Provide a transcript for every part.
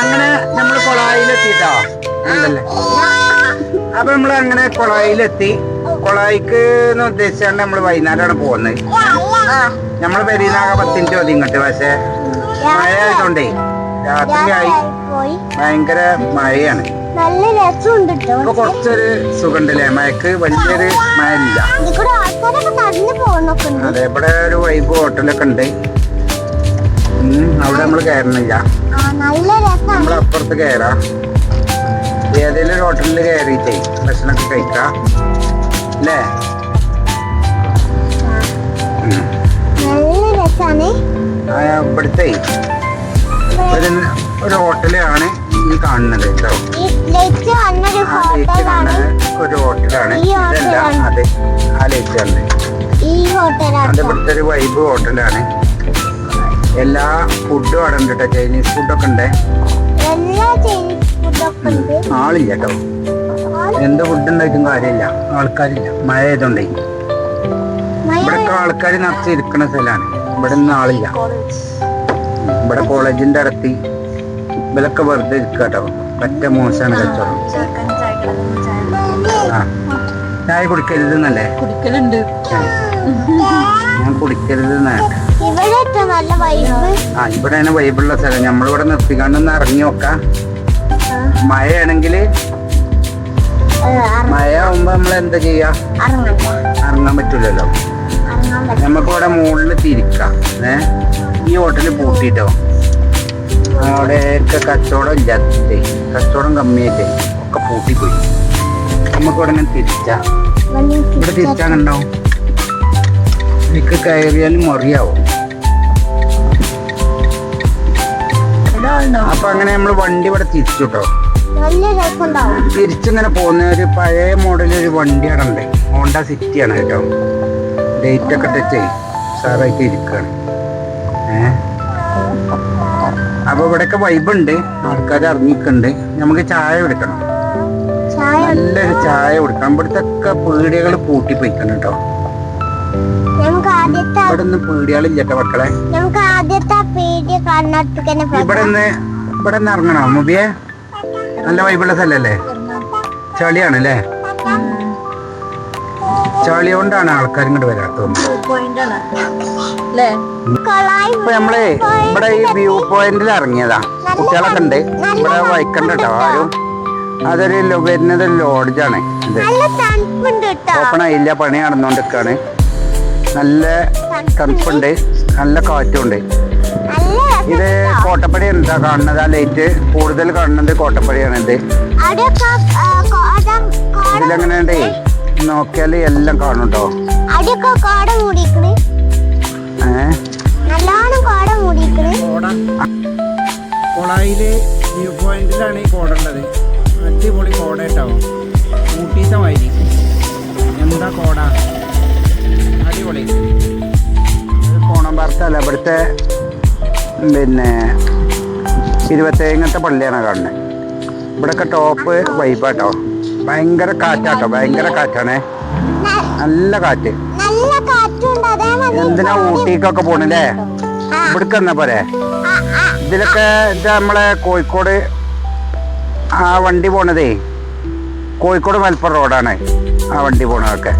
അങ്ങനെ നമ്മൾ കൊളായിലെത്തിട്ടോ? ഉണ്ടല്ലേ? അപ്പൊ നമ്മൾ അങ്ങനെ കൊളായിലെത്തി. കൊളായിക്ക് എന്ന് ഉദ്ദേശിച്ചാണ് നമ്മൾ വൈകുന്നേരമാണ് പോകുന്നത് നമ്മൾ പെരീനാകെ പത്തിന് ചോദ്യം ഇങ്ങോട്ട് പക്ഷെ മഴ ആയതുകൊണ്ടേ രാത്രിയായി ഭയങ്കര മഴയാണ്. ഇപ്പൊ കുറച്ചൊരു സുഖണ്ടല്ലേ മഴക്ക് വലിയൊരു മഴ ഇല്ല അതെ ഇവിടെ ഒരു വൈബ് ഹോട്ടലൊക്കെ ഉണ്ട്. അവിടെ നമ്മൾ കയറണില്ല. നമ്മൾ അപ്പുറത്ത് കയറാം. ഏതെങ്കിലും ഒരു ഹോട്ടലിൽ കയറിയിട്ടേ ഭക്ഷണമൊക്കെ കഴിക്കാം. അല്ലേ? ഇവിടുത്തെ ഒരു ഒരു ഹോട്ടലാണ് ഈ കാണുന്നത് കേട്ടോ. ഒരു ഹോട്ടലാണ്. ഇതല്ല. അതെ ആ ലേറ്റ് കാണുന്നത് അത് ഇവിടുത്തെ ഒരു വൈബ് ഹോട്ടലാണ്. എല്ലാ ഫുഡും അവിടെ ഉണ്ട് കേട്ടോ ചൈനീസ് ഫുഡൊക്കെ ഉണ്ട്. ആളില്ല കേട്ടോ എന്ത് ഫുഡ് ഉണ്ടായിട്ടും കാര്യമില്ല. ആൾക്കാരില്ല. മഴ ആയതുകൊണ്ടേ. ഇവിടൊക്കെ ആൾക്കാർ നിറച്ച് ഇരിക്കുന്ന സ്ഥലമാണ് ഇവിടെ ഒന്നും ആളില്ല ഇവിടെ കോളേജിന്റെ അടുത്ത് ഇവരൊക്കെ വെറുതെ ഇരിക്കുക കേട്ടോ പറ്റ മോശമാണ് കച്ചവടം. ആ. ചായ കുടിക്കരുത് എന്നല്ലേ കുടിക്കലുണ്ട്. ഞാൻ കുടിക്കരുത് എന്നാണ് ഇവിടെ തന്നെ നല്ല വൈബ് ആ ഇവിടെയാണ് വൈബുള്ള സ്ഥലം. നമ്മളിവിടെ നിർത്തിക്കാണ്ടൊന്ന് ഇറങ്ങി നോക്കാം. മഴയാണെങ്കിൽ മഴ ആവുമ്പോ നമ്മൾ എന്താ ചെയ്യാ? ഇറങ്ങാൻ പറ്റൂലല്ലോ. നമുക്ക് ഇവിടെ മുകളിൽ തിരിക്കാം. ഏ? ഈ ഹോട്ടലിൽ പൂട്ടിട്ടോ? അവിടെയൊക്കെ കച്ചവടം ഇല്ലാത്തേ. കച്ചവടം കമ്മിയായിട്ടേ. ഒക്കെ പൂട്ടിപ്പോയി. നമുക്ക് ഉടനെ തിരിച്ചാ. ഇവിടെ തിരിച്ചാൽ കണ്ടോ? എനിക്ക് കയറിയാലും മറിയാവും. അപ്പൊ അങ്ങനെ നമ്മൾ വണ്ടി ഇവിടെ തിരിച്ചു കേട്ടോ തിരിച്ചിങ്ങനെ പോകുന്ന ഒരു പഴയ മോഡൽ ഒരു വണ്ടിയാണ് ഉണ്ട്. ഹോണ്ട സിറ്റി ആണ് കേട്ടോ. ഡേറ്റ് ഒക്കെ ടച്ച് സാറായിട്ട് ഇരിക്കുകയാണ് ഏ? അപ്പൊ ഇവിടെയൊക്കെ വൈബ് ഉണ്ട്. ആൾക്കാർ ഇറങ്ങിക്കുന്നുണ്ട് നമുക്ക് ചായ എടുക്കണം ചായ? നല്ലൊരു ചായ കൊടുക്കണം. ഇവിടുത്തെ ഒക്കെ പീടികൾ പൂട്ടി പോയിക്കണം കേട്ടോ ഇവിടെ ഒന്നും പീടികളില്ല കേട്ടോ മക്കളെ ഇവിടെ നിന്ന് ഇവിടെ നിന്ന് ഇറങ്ങണോ. മുബിയെ? നല്ല വൈബുള്ള സ്ഥലല്ലേ? ചളിയാണ് അല്ലേ ചളി കൊണ്ടാണ് ആൾക്കാർ ഇങ്ങോട്ട് വരാത്തത് ഇപ്പൊ നമ്മൾ ഇവിടെ ഈ വ്യൂ പോയിന്റിൽ ഇറങ്ങിയതാ. കുട്ടികളൊക്കെ ഉണ്ട്. ഇവിടെ വൈക്കണ്ട കേട്ടോ ആരും അതൊരു വരുന്നത് ലോഡ്ജാണ് ഓപ്പൺ ആയില്ല. പണി നടന്നുകൊണ്ടിരിക്കാണ് നല്ല തണുപ്പുണ്ട്. നല്ല കാറ്റുണ്ട് ഇത് കോട്ടപ്പടി എന്താ കാണുന്നത്? ആ ലൈറ്റ് കൂടുതൽ കാണുന്നത് കോട്ടപ്പടിയാണ് ഇത് ഇതിലെങ്ങനെയുണ്ട്? നോക്കിയാൽ എല്ലാം കാണും കേട്ടോ കൊളായിൽ വ്യൂ പോയിന്റിലാണ് ഈ കോട ഉള്ളത്. അടിപൊളി കോട ഉണ്ടാവും ഊട്ടീത്തെ വൈരി എന്താ കോട? അടിപൊളി. ഇത് കോണം പാർത്തല്ല ഇവിടുത്തെ പിന്നെ ഇരുപത്തേങ്ങത്തെ പള്ളിയാണ് കാണുന്നത് ഇവിടെയൊക്കെ ടോപ്പ് വൈബാട്ടോ ഭയങ്കര കാറ്റാട്ടോ ഭയങ്കര കാറ്റാണേ. നല്ല കാറ്റ്. എന്തിനാ ഊട്ടിക്കൊക്കെ പോണല്ലേ? ഇവിടേക്ക് എന്നാ പോരെ. ഇതിലൊക്കെ ഇത് നമ്മളെ കോഴിക്കോട് ആ വണ്ടി പോണതേ. കോഴിക്കോട് മലപ്പുറം റോഡാണ് ആ വണ്ടി പോണതൊക്കെ.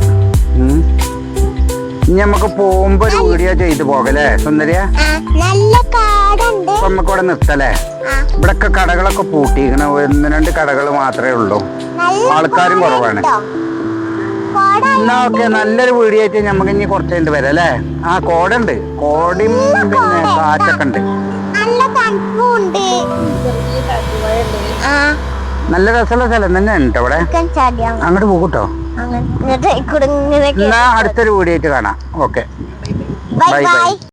ഇനി നമുക്ക് പോകുമ്പോ ഒരു വീഡിയോ ചെയ്തു പോകല്ലേ സുന്ദരിയ? നല്ല കാടുണ്ട്. നമുക്ക് ഇവിടെ നിർത്തല്ലേ? ഇവിടൊക്കെ കടകളൊക്കെ പൂട്ടിയിരിക്കണ ഒന്ന് രണ്ട് കടകൾ മാത്രമേ ഉള്ളൂ. നല്ല ആൾക്കാരും കുറവാണ്. ഉണ്ടോ? എന്നാ ഓക്കെ നല്ലൊരു വീഡിയോ ആയിട്ട് നമുക്ക് ഇനി കുറച്ച് കഴിഞ്ഞിട്ട് വരാം അല്ലേ? ആ കോടുണ്ട്. കോടയും പിന്നെ കാറ്റൊക്കെ ഉണ്ട്. നല്ല ഉണ്ട്. രസമുള്ള സ്ഥലം തന്നെയാണ് കേട്ടോ ഇവിടെ. അങ്ങോട്ട് പോകൂട്ടോ എന്നിട്ട് അടുത്തൊരു വീഡിയോ ആയിട്ട് കാണാം. ഓക്കെ. ബൈ. ബൈ